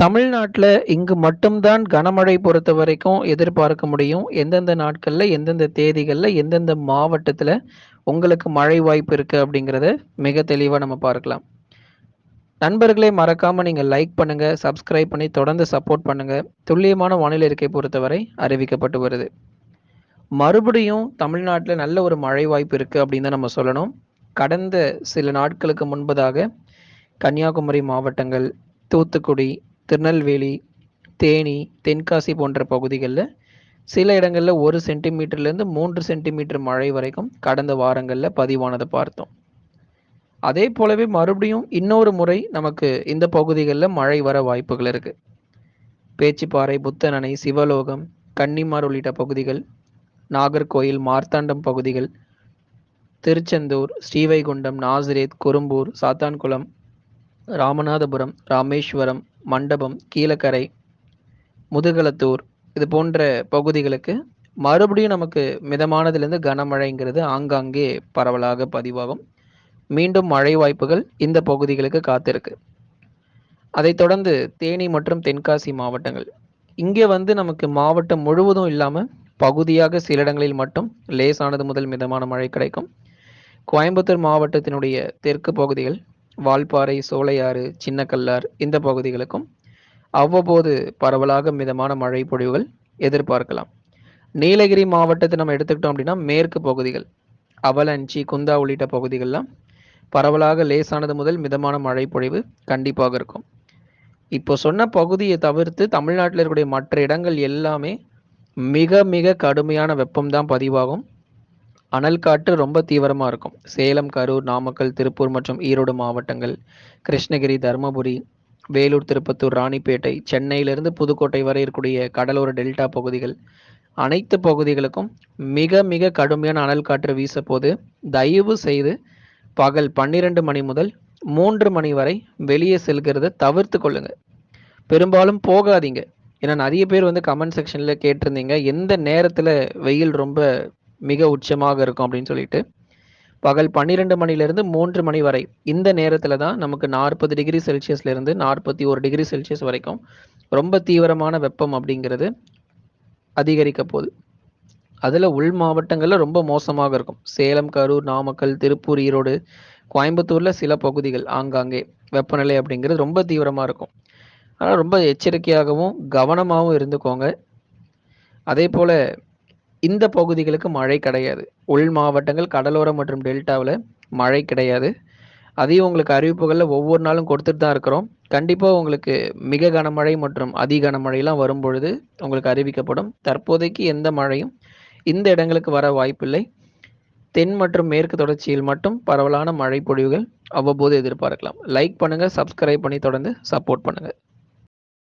தமிழ்நாட்டில் இங்கு மட்டும்தான் கனமழை பொறுத்த வரைக்கும் எதிர்பார்க்க முடியும். எந்தெந்த நாட்களில் எந்தெந்த தேதிகளில் எந்தெந்த மாவட்டத்தில் உங்களுக்கு மழை வாய்ப்பு இருக்குது அப்படிங்கிறத மிக தெளிவாக நம்ம பார்க்கலாம். நண்பர்களே மறக்காமல் நீங்கள் லைக் பண்ணுங்கள் சப்ஸ்கிரைப் பண்ணி தொடர்ந்து சப்போர்ட் பண்ணுங்கள் துல்லியமான வானிலை இருக்கை பொறுத்தவரை அறிவிக்கப்பட்டு வருது. மறுபடியும் தமிழ்நாட்டில் நல்ல ஒரு மழை வாய்ப்பு இருக்குது அப்படின்னு தான் நம்ம சொல்லணும். கடந்த சில நாட்களுக்கு முன்பதாக கன்னியாகுமரி மாவட்டங்கள் தூத்துக்குடி திருநெல்வேலி தேனி தென்காசி போன்ற பகுதிகளில் சில இடங்களில் ஒரு சென்டிமீட்டர்லேருந்து மூன்று சென்டிமீட்டர் மழை வரைக்கும் கடந்த வாரங்களில் பதிவானதை பார்த்தோம். அதே போலவே மறுபடியும் இன்னொரு முறை நமக்கு இந்த பகுதிகளில் மழை வர வாய்ப்புகள் இருக்கு. பேச்சிப்பாறை புத்தனணை சிவலோகம் கன்னிமார் உள்ளிட்ட பகுதிகள் நாகர்கோயில் மார்த்தாண்டம் பகுதிகள் திருச்செந்தூர் ஸ்ரீவைகுண்டம் நாசிரேத் குறும்பூர் சாத்தான்குளம் ராமநாதபுரம் ராமேஸ்வரம் மண்டபம் கீழக்கரை முதுகலத்தூர் இது போன்ற பகுதிகளுக்கு மறுபடியும் நமக்கு மிதமானதிலிருந்து கனமழைங்கிறது ஆங்காங்கே பரவலாக பதிவாகும். மீண்டும் மழை வாய்ப்புகள் இந்த பகுதிகளுக்கு காத்திருக்கு. அதைத் தொடர்ந்து தேனி மற்றும் தென்காசி மாவட்டங்கள். இங்கே வந்து நமக்கு மாவட்டம் முழுவதும் இல்லாமல் பகுதியாக சில இடங்களில் மட்டும் லேசானது முதல் மிதமான மழை கிடைக்கும். கோயம்புத்தூர் மாவட்டத்தினுடைய தெற்கு பகுதிகள் வால்பாறை சோலையாறு சின்னக்கல்லார் இந்த பகுதிகளுக்கும் அவ்வப்போது பரவலாக மிதமான மழை பொழிவுகள் எதிர்பார்க்கலாம். நீலகிரி மாவட்டத்தை நம்ம எடுத்துக்கிட்டோம் அப்படின்னா மேற்கு பகுதிகள் அவலஞ்சி குந்தா உள்ளிட்ட பகுதிகள்லாம் பரவலாக லேசானது முதல் மிதமான மழை பொழிவு கண்டிப்பாக இருக்கும். இப்போ சொன்ன பகுதியை தவிர்த்து தமிழ்நாட்டில் இருக்கக்கூடிய மற்ற இடங்கள் எல்லாமே மிக மிக கடுமையான வெப்பம் தான் பதிவாகும். அனல் காற்று ரொம்ப தீவிரமாக இருக்கும். சேலம் கரூர் நாமக்கல் திருப்பூர் மற்றும் ஈரோடு மாவட்டங்கள். கிருஷ்ணகிரி தருமபுரி வேலூர் திருப்பத்தூர் ராணிப்பேட்டை சென்னையிலிருந்து புதுக்கோட்டை வரை இருக்கக்கூடிய கடலோர டெல்டா பகுதிகள். அனைத்து பகுதிகளுக்கும் மிக மிக கடுமையான அனல் காற்று வீசப்போது தயவு செய்து பகல் பன்னிரண்டு மணி முதல் மூன்று மணி வரை வெளியே செல்கிறத தவிர்த்து கொள்ளுங்க. பெரும்பாலும் போகாதீங்க. ஏன்னா நிறைய பேர் வந்து கமெண்ட் செக்ஷனில் கேட்டிருந்தீங்க. எந்த நேரத்தில் வெயில் ரொம்ப மிக உச்சமாக இருக்கும் அப்படின்னு சொல்லிட்டு பகல் பன்னிரெண்டு மணிலேருந்து மூன்று மணி வரை இந்த நேரத்தில் தான் நமக்கு நாற்பது டிகிரி செல்சியஸ்லேருந்து நாற்பத்தி ஒரு டிகிரி செல்சியஸ் வரைக்கும் ரொம்ப தீவிரமான வெப்பம் அப்படிங்கிறது அதிகரிக்க போகுது. அதில் உள் மாவட்டங்களில் ரொம்ப மோசமாக இருக்கும். சேலம் கரூர் நாமக்கல் திருப்பூர் ஈரோடு கோயம்புத்தூரில் சில பகுதிகள் ஆங்காங்கே வெப்பநிலை அப்படிங்கிறது ரொம்ப தீவிரமாக இருக்கும். ஆனால் ரொம்ப எச்சரிக்கையாகவும் கவனமாகவும் இருந்துக்கோங்க. அதே போல் இந்த பகுதிகளுக்கு மழை கிடையாது. உள் மாவட்டங்கள் கடலோரம் மற்றும் டெல்டாவில் மழை கிடையாது. அதையும் உங்களுக்கு அறிவிப்புகளில் ஒவ்வொரு நாளும் கொடுத்துட்டு தான் இருக்கிறோம். கண்டிப்பாக உங்களுக்கு மிக கனமழை மற்றும் அதி கனமழையெல்லாம் வரும்பொழுது உங்களுக்கு அறிவிக்கப்படும். தற்போதைக்கு எந்த மழையும் இந்த இடங்களுக்கு வர வாய்ப்பில்லை. தென் மற்றும் மேற்கு தொடர்ச்சியில் மட்டும் பரவலான மழை பொழிவுகள் அவ்வப்போது எதிர்பார்க்கலாம். லைக் பண்ணுங்கள் சப்ஸ்கிரைப் பண்ணி தொடர்ந்து சப்போர்ட் பண்ணுங்கள்